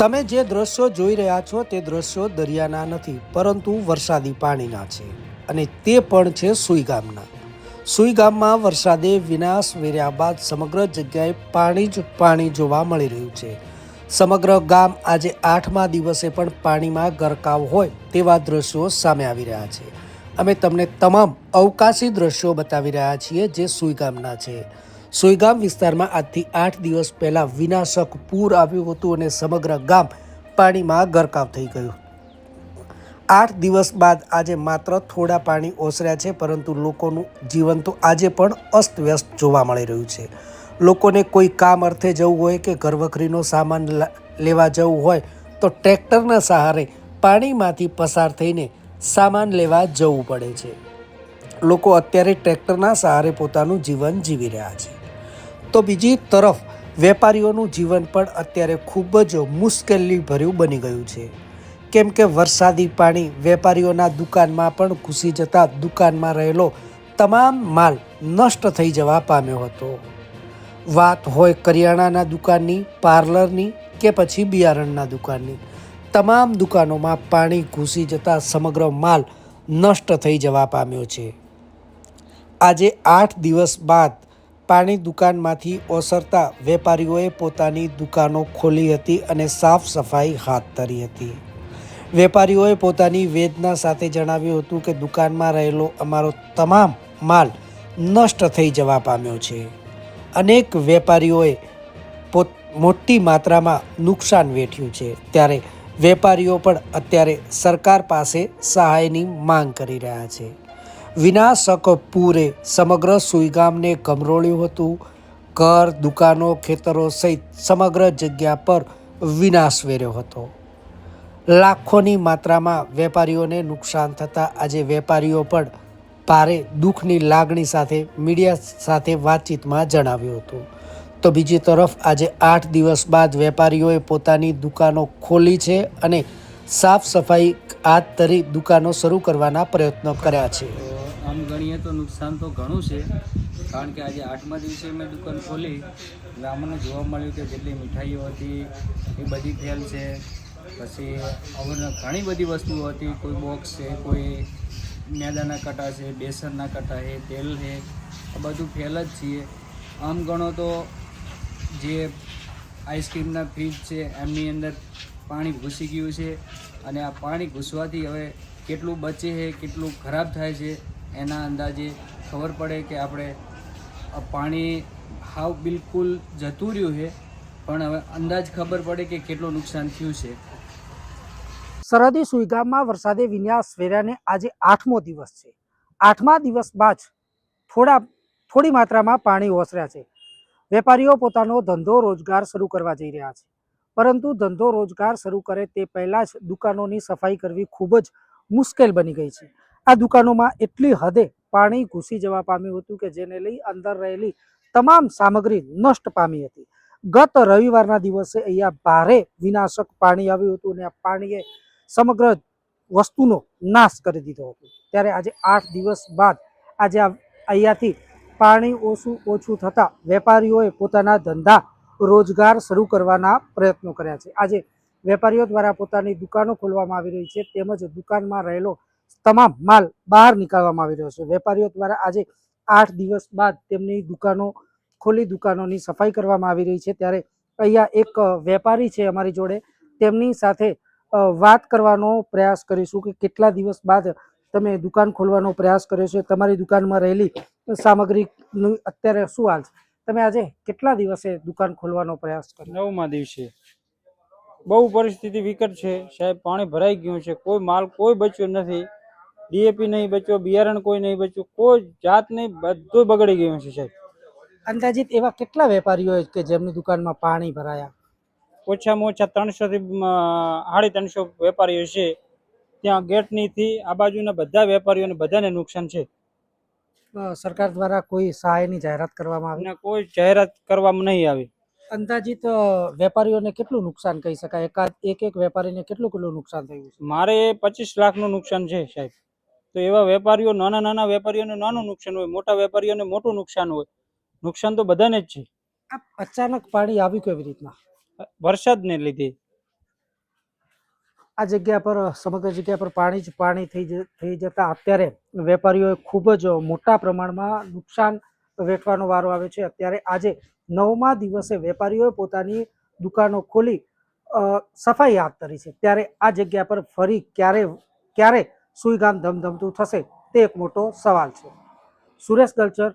તમે જે દ્રશ્યો જોઈ રહ્યા છો તે દ્રશ્યો દરિયાના નથી, પરંતુ વરસાદી પાણીના છે અને તે પણ છે સુઈ ગામના. સુઈ ગામમાં વરસાદે વિનાશ વેર્યા બાદ સમગ્ર જગ્યાએ પાણી જ પાણી જોવા મળી રહ્યું છે. સમગ્ર ગામ આજે આઠમા દિવસે પણ પાણીમાં ગરકાવ હોય તેવા દ્રશ્યો સામે આવી રહ્યા છે. અમે તમને તમામ અવકાશી દ્રશ્યો બતાવી રહ્યા છીએ જે સુઈગામના છે. સુઈગામ વિસ્તારમાં આજથી આઠ દિવસ પહેલા વિનાશક પૂર આવ્યું હતું અને સમગ્ર ગામ પાણીમાં ગરકાવ થઈ ગયું. આઠ દિવસ બાદ આજે માત્ર થોડા પાણી ઓસર્યા છે, પરંતુ લોકોનું જીવન તો આજે પણ અસ્તવ્યસ્ત જોવા મળી રહ્યું છે. લોકોને કોઈ કામ અર્થે જવું હોય કે ઘરવખરીનો સામાન લેવા જવું હોય તો ટ્રેક્ટરના સહારે પાણીમાંથી પસાર થઈને સામાન લેવા જવું પડે છે. લોકો અત્યારે ટ્રેક્ટરના સહારે પોતાનું જીવન જીવી રહ્યા છે. તો બીજી તરફ વેપારીઓનું જીવન પણ અત્યારે ખૂબ જ મુશ્કેલી ભર્યું બની ગયું છે. કેમ કે વરસાદી પાણી વેપારીઓના દુકાનમાં પણ ઘૂસી જતા દુકાનમાં રહેલો તમામ માલ નષ્ટ થઈ જવા પામ્યો હતો. વાત હોય કરિયાણાના દુકાનની, પાર્લરની કે પછી બિયારણના દુકાનની, તમામ દુકાનોમાં પાણી ઘૂસી જતા સમગ્ર માલ નષ્ટ થઈ જવા પામ્યો છે. આજે આઠ દિવસ બાદ પાણી દુકાનમાંથી ઓસરતા વેપારીઓએ પોતાની દુકાનો ખોલી હતી અને સાફ સફાઈ હાથ ધરી હતી. વેપારીઓએ પોતાની વેદના સાથે જણાવ્યું હતું કે દુકાનમાં રહેલો અમારો તમામ માલ નષ્ટ થઈ જવા પામ્યો છે. અનેક વેપારીઓએ પોત, મોટી માત્રામાં નુકસાન વેઠ્યું છે. ત્યારે વેપારીઓ પણ અત્યારે સરકાર પાસે સહાયની માંગ કરી રહ્યા છે. વિનાશક પૂરે સમગ્ર સુઈગામને ગમરોળ્યું હતું. ઘર, દુકાનો, ખેતરો સહિત સમગ્ર જગ્યા પર વિનાશ વેર્યો હતો. લાખોની માત્રામાં વેપારીઓને નુકસાન થતાં આજે વેપારીઓ પણ ભારે દુઃખની લાગણી સાથે મીડિયા સાથે વાતચીતમાં જણાવ્યું હતું. તો બીજી તરફ આજે આઠ દિવસ બાદ વેપારીઓએ પોતાની દુકાનો ખોલી છે અને સાફ સફાઈ હાથ ધરી દુકાનો શરૂ કરવાના પ્રયત્નો કર્યા છે. આમ ગણીએ તો નુકસાન તો ઘણું છે, કારણ કે આજે આઠમા દિવસે મેં દુકાન ખોલી એટલે અમને જોવા મળ્યું કે જેટલી મીઠાઈઓ હતી, એ બધી ફેલ છે. પછી અમને ઘણી બધી વસ્તુઓ હતી, કોઈ બોક્સ છે, કોઈ મેદાના કટા છે, બેસનના કટા છે, તેલ છે, આ બધું ફેલ જ છીએ. આમ ગણો તો જે આઈસ્ક્રીમના ફ્રીજ છે, એમની અંદર પાણી ઘૂસી ગયું છે, અને આ પાણી ઘૂસવાથી હવે કેટલું બચે છે, કેટલું ખરાબ થાય છે એના અંદાજે ખબર પડે કે આપણે પાણી હાવ બિલકુલ જતું રહ્યું છે, પણ હવે અંદાજ ખબર પડે કે કેટલું નુકસાન થયું છે. સરહદી સુઈગામમાં વરસાદે વિન્યાસ વેર્યાને આજે આઠમો દિવસ છે. આઠમા દિવસ બાદ થોડા, થોડી માત્રામાં પાણી ઓસર્યા છે. વેપારીઓ પોતાનો ધંધો રોજગાર શરૂ કરવા જઈ રહ્યા છે. પરંતુ ધંધો રોજગાર શરૂ કરે તે પહેલાં જ દુકાનોની સફાઈ કરવી ખૂબ જ મુશ્કેલ બની ગઈ છે. આ દુકાનોમાં એટલી હદે પાણી ઘૂસી જવા પામ્યું હતું કે જેને લઈ અંદર રહેલી તમામ સામગ્રી નષ્ટ પામી હતી. ગત રવિવારના દિવસે અહીંયા ભારે વિનાશક પાણી આવ્યું હતું અને આ પાણીએ સમગ્ર વસ્તુનો નાશ કરી દીધો હતો. ત્યારે આજે આઠ દિવસ બાદ આજે અહીંયાથી પાણી ઓછું ઓછું થતાં વેપારીઓએ પોતાના ધંધા રોજગાર શરૂ કરવાના પ્રયત્નો કર્યા છે. આજે વેપારીઓ દ્વારા પોતાની દુકાનો ખોલવામાં આવી રહી છે. તેમજ દુકાનમાં રહેલો તમામ માલ બહાર નીકાળવામાં આવી રહ્યો છે. વેપારીઓ દ્વારા આજે આઠ દિવસ બાદ તેમની દુકાનો ખોલી દુકાનોની સફાઈ કરવામાં આવી રહી છે. ત્યારે અહીંયા એક વેપારી છે અમારી જોડે. તેમની સાથે વાત કરવાનો પ્રયાસ કરીશું કે કેટલા દિવસ બાદ તમે દુકાન ખોલવાનો પ્રયાસ કર્યો છે. તમારી દુકાનમાં રહેલી સામગ્રીનું અત્યારે શું હાલ છે? તમે આજે કેટલા દિવસે દુકાન ખોલવાનો પ્રયાસ કર્યો? નવમા દિવસે. બહુ પરિસ્થિતિ વિકટ છે. સાહેબ, પાણી ભરાઈ ગયું છે. કોઈ માલ કોઈ બચ્યો નથી. ડીએપી નહીં બચ્યો બિયારણ કોઈ નહીં બચ્યું કોઈ જાત નહીં બધું બગડી ગયું છે સાહેબ. અંદાજિત એવા કેટલા વેપારીઓ કે જેમની દુકાનમાં પાણી ભરાયા? ઓછામાં ઓછા ત્રણસોથી સાડી ત્રણસો વેપારીઓ છે. ત્યાં ગેટનીથી આ બાજુના બધા વેપારીઓને બધાને નુકસાન છે. સરકાર દ્વારા કોઈ સહાયની જાહેરાત કરવામાં આવી? કોઈ જાહેરાત કરવામાં નહીં આવી. અંદાજિત વેપારીઓને કેટલું નુકસાન કહી શકાય? એકાદ એક એક વેપારીને કેટલું કેટલું નુકસાન થયું છે? મારે પચીસ લાખનું નુકસાન છે સાહેબ. તો એવા વેપારીઓ નાના નાના વેપારીઓને નાનું નુકસાન હોય મોટા વેપારીઓને મોટું નુકસાન હોય નુકસાન તો બધાને જ છે. આ અચાનક પાણી આવ્યું કેવી રીતના? વરસાદને લીધે. આ જગ્યા પર સમગ્ર જગ્યા પર પાણી જ પાણી થઈ થઈ જતા અત્યારે વેપારીઓએ ખૂબ જ મોટા પ્રમાણમાં નુકસાન વેઠવાનો વારો આવે છે. અત્યારે આજે નવમા દિવસે વેપારીઓએ પોતાની દુકાનો ખોલી સફાઈ હાથ ધરી છે. ત્યારે આ જગ્યા પર ફરી ક્યારે ક્યારે સુઈગામ ધમધમતું થશે તે એક મોટો સવાલ છે. સુરેશ દલચર